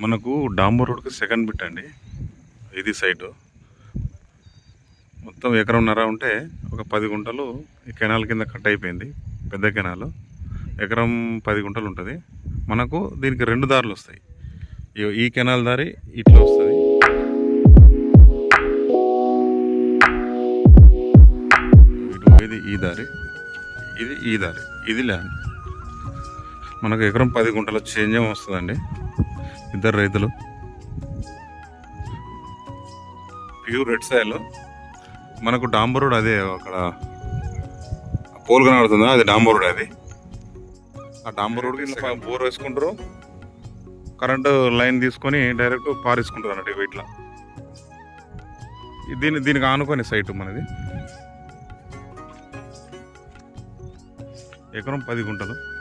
మనకు డాంబర్ రోడ్కి second bit అండి. ఇది సైటు మొత్తం ఎకరంన్నర ఉంటే ఒక పది గుంటలు ఈ కెనాల్ కింద కట్ అయిపోయింది. పెద్ద కెనాల్. ఎకరం పది గుంటలు ఉంటుంది. మనకు దీనికి రెండు దారులు వస్తాయి. ఈ- ఈ కెనాల్ దారి ఇట్లా వస్తుంది. ఇది ఈ దారి. ఇది ఈ దారి. ఇది ల్యాండ్. మనకు ఎకరం పది గుంటల చేంజ్ వస్తుందండి ఇద్దరు రైతులు. Pure red soil. మనకు డాంబర్ రోడ్ అదే అక్కడ పోల్ కనబడుతుందా. అది డాంబర్ రోడ్ అది. ఆ డాంబర్ రోడ్కి బోర్ వేసుకుంటారు. కరెంటు లైన్ తీసుకొని డైరెక్ట్ పారేసుకుంటారు అన్నట్టు ఇట్లా. దీని దీనికి ఆనుకొని సైట్ మనది. ఎకరం పది గుంటలు.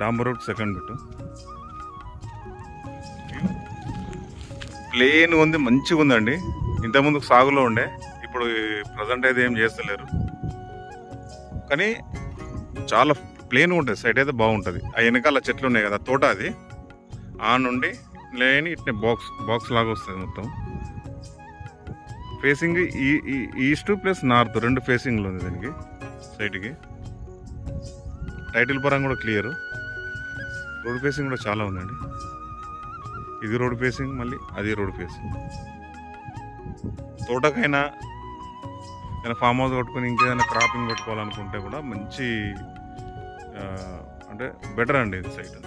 డాంబర్ రోడ్ సెకండ్ బిట్ ప్లేన్ ఉంది మంచిగా ఉందండి. ఇంతకుముందు సాగులో ఉండే ఇప్పుడు ప్రజెంట్ అయితే ఏం చేస్తలేరు. కానీ చాలా ప్లేన్ ఉంటుంది సైడ్ అయితే బాగుంటుంది. ఆ వెనకాల చెట్లు ఉన్నాయి కదా తోట అది. ఆ నుండి లేని ఇట్నే బాక్స్ బాక్స్ లాగా వస్తుంది మొత్తం. ఫేసింగ్ ఈ ఈ- ఈస్ట్ ప్లస్ నార్త్ రెండు ఫేసింగ్లు ఉంది దీనికి సైడ్కి. టైటిల్ పరంగా కూడా క్లియర్ రోడ్ ఫేసింగ్ కూడా చాలా ఉందండి. ఇది రోడ్ ఫేసింగ్ మళ్ళీ అది రోడ్ ఫేసింగ్. తోటకైనా ఏదైనా ఫామ్ హౌస్ కొట్టుకొని ఇంకేదైనా క్రాపింగ్ పెట్టుకోవాలనుకుంటే కూడా మంచి అంటే బెటర్ అండి ఇది సైట్.